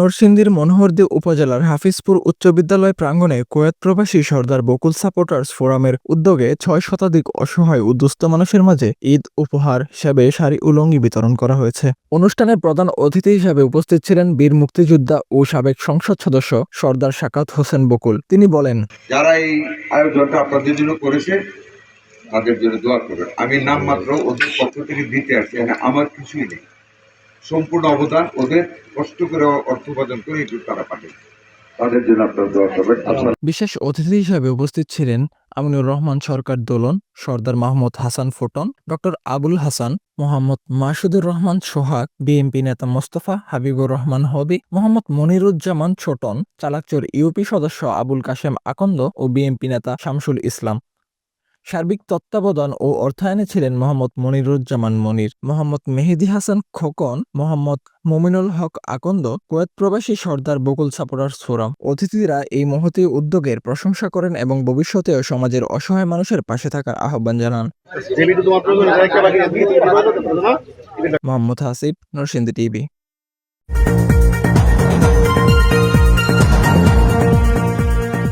নরসিংদীর মনোহরদী উপজেলার হাফিজপুর উচ্চ বিদ্যালয় প্রাঙ্গণে কোয়েত প্রবাসী সর্দার বকুল সাপোর্টার্স ফোরামের উদ্যোগে ছয় শতাধিক অসহায় দুস্থ মানুষের মাঝে ঈদ উপহার হিসেবে শাড়ি উলঙ্গি বিতরণ করা হয়েছে। অনুষ্ঠানের প্রধান অতিথি হিসেবে উপস্থিত ছিলেন বীর মুক্তিযোদ্ধা ও সাবেক সংসদ সদস্য সর্দার শাকাত হোসেন বকুল। তিনি বলেন, যারা এই আয়োজনটা আপনাদের জন্য করেছে, তাদের জন্য দোয়া করবেন। আমি নামমাত্র ওদের পক্ষ থেকে দিতে আসছি আমার কিছুই নেই। সম্পূর্ণ অবদান ওদের কষ্ট করে অর্থ উপার্জন করে একটু তারা পাঠায় তাদের জন্য আপনারা দোয়া করবেন। বিশেষ অতিথি হিসেবে উপস্থিত ছিলেন আমিনুর রহমান সরকার দোলন সর্দার মাহমুদ হাসান ফুটন ডক্টর আবুল হাসান মোহাম্মদ মাসুদুর রহমান সোহাগ বিএনপি নেতা মোস্তফা হাবিবুর রহমান হবি মোহাম্মদ মনিরুজ্জামান ছোটন চালাকচর ইউপি সদস্য আবুল কাশেম আকন্দ ও বিএনপি নেতা শামসুল ইসলাম। সার্বিক তত্ত্বাবধান ও অর্থায়নে ছিলেন মোহাম্মদ মনিরুজ্জামান মনির মোহাম্মদ মেহেদি হাসান খোকন মোহাম্মদ মুমিনুল হক আকন্দ কুয়েত প্রবাসী সর্দার বকুল সাপোরার ফোরাম অতিথিরা এই মহতী উদ্যোগের প্রশংসা করেন এবং ভবিষ্যতেও সমাজের অসহায় মানুষের পাশে থাকার আহ্বান জানান। মোহাম্মদ হাসিব নরসিংদী টিভি।